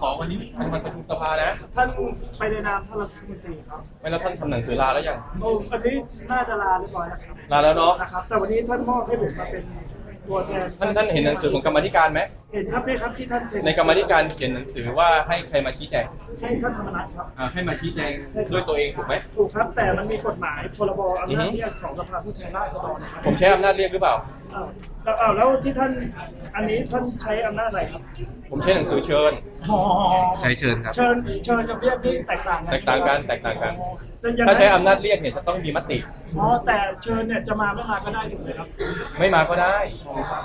ขอวันนี้ท่านมาประชุมสภานะท่านไปในนามท่านรัฐมนตรีครับไม่แล้วท่านทำหนังสือลาแล้วยังโอ้อันนี้น่าจะลาเรียบร้อยแล้วครับลาแล้วเนาะนะครับ แต่วันนี้ท่านมอบให้ผมมาเป็นตัวแทนท่านท่านเห็นหนังสือของกรรมาธิการไหมเห็นครับนี่ครับที่ท่านเซ็นในกรรมาธิการเขียนหนังสือว่าให้ใครมาชี้แจงให้ท่านธรรมนัฐครับอ่าให้มาชี้แจงด้วยตัวเองถูกไหมถูกครับ แต่มันมีกฎหมายพรบอำอือนาฮึจเรียกของสภาผู้แทนราษฎรนะครับผมใช้อำนาจเรียกหรือเปล่าอ้าว แล้วอ้าวแล้วที่ท่านอันนี้ท่านใช้อำนาจอะไรครับผมใช้หนังสือเชิญ อ๋อใช้เชิญครับ เชิญเชิญกับเรียกนี่แตกต่างกันแตกต่างกันแตกต่างกัน แต่ยังไงถ้าใช้อำนาจเรียกเนี่ยจะต้องมีมติ อ๋อแต่เชิญเนี่ยจะมาไม่มาก็ได้ถูกไหมครับไม่มาก็ได้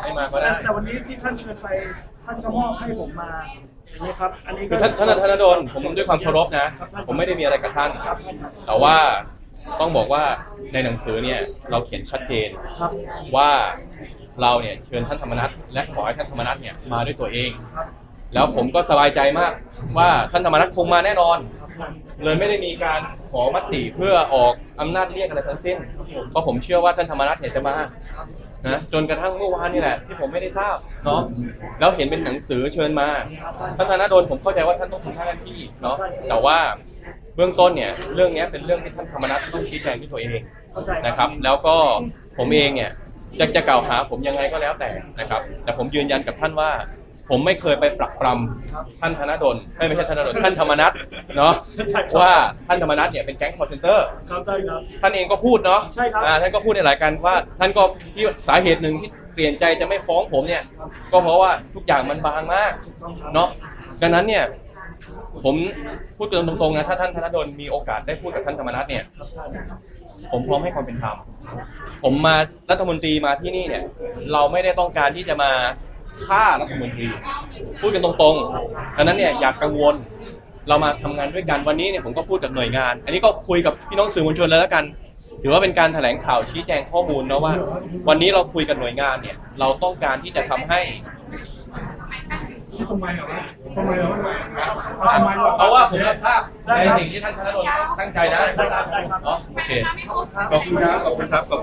ไม่มาก็แต่ได้แต่วันนี้ที่ท่านเชิญไปท่านก็มอบให้ผมมาอย่างนี้ครับ อันนี้คืก็ อท่านท่านธนดลผมด้วยความเคารพนะผมไม่ได้มีอะไรกับท่านครับท่าน ครับแต่ว่าต้องบอกว่าในหนังสือเนี่ยเราเขียนชัดเจนครับว่า เราเนี่ยเชิญท่านธรรมนัฐและขอให้ท่านธรรมนัฐเนี่ยมาด้วยตัวเอง แล้วผมก็สบายใจมากว่าท่านธรรมนัฐคงมาแน่นอน เลยไม่ได้มีการขอมติเพื่อออกอำนาจเรียกอะไรทั้งสิ้น เพราะผมเชื่อว่าท่านธรรมนัฐเนี่ยจะมานะจนกระทั่งเมื่อวานนี่แหละที่ผมไม่ได้ทราบเนาะแล้วเห็นเป็นหนังสือเชิญมาท่านธนดลผมเข้าใจว่าท่านต้องทำหน้าที่เนาะแต่ว่าเบื้องต้นเนี่ยเรื่องนี้เป็นเรื่องที่ท่านธรรมนัฐต้องชี้แจงด้วยตัวเองนะครับ แล้วก็ผมเองเนี่ย จะจะกล่าวหาผมยังไงก็แล้วแต่นะครับ แต่ผมยืนยันกับท่านว่า ผมไม่เคยไปปรักปรำท่านธนดลไม่ไม่ใช่ธนดลท่านธรรมนัฐเนาะว่าท่านธรรมนัฐเนี่ยเป็นแก๊งคอร์เซนเตอร์เข้าใจครับ ท่านเองก็พูดเนาะใช่ครับอ่าท่านก็พูดในหลายการว่า ท่านก็ที่สาเหตุหนึ่งที่เปลี่ยนใจจะไม่ฟ้องผมเนี่ย ก็เพราะว่าทุกอย่างมันบางมากถูกต้องครับเนาะดังนั้นเนี่ยผมพูดกันตรงๆนะถ้าท่านธนดลมีโอกาสได้พูดกับท่านธรรมนัฐเนี่ยครับท่านผมพร้อมให้ความเป็นธรรม ผมมารัฐมนตรีมาที่นี่เนี่ย เราไม่ได้ต้องการที่จะมาฆ่ารัฐมนตรี พูดกันตรงๆดังนั้นเนี่ยอยากกังวลเรามาทำงานด้วยกันวันนี้เนี่ยผมก็พูดกับหน่วยงาน อันนี้ก็คุยกับพี่น้องสื่อมวลชนเลยแล้วกันถือว่าเป็นการแถลงข่าวชี้แจงข้อมูลนะว่า วันนี้เราคุยกับหน่วยงานเนี่ย เราต้องการที่จะทำให้ทำไมเหรอทำไมเหรอเพราะว่าผมรับทราบในสิ่งที่ท่านธนดลตั้งใจนะได้ครับได้ครับเนะโอเคขอบคุณครับขอบคุณครับขอบคุณ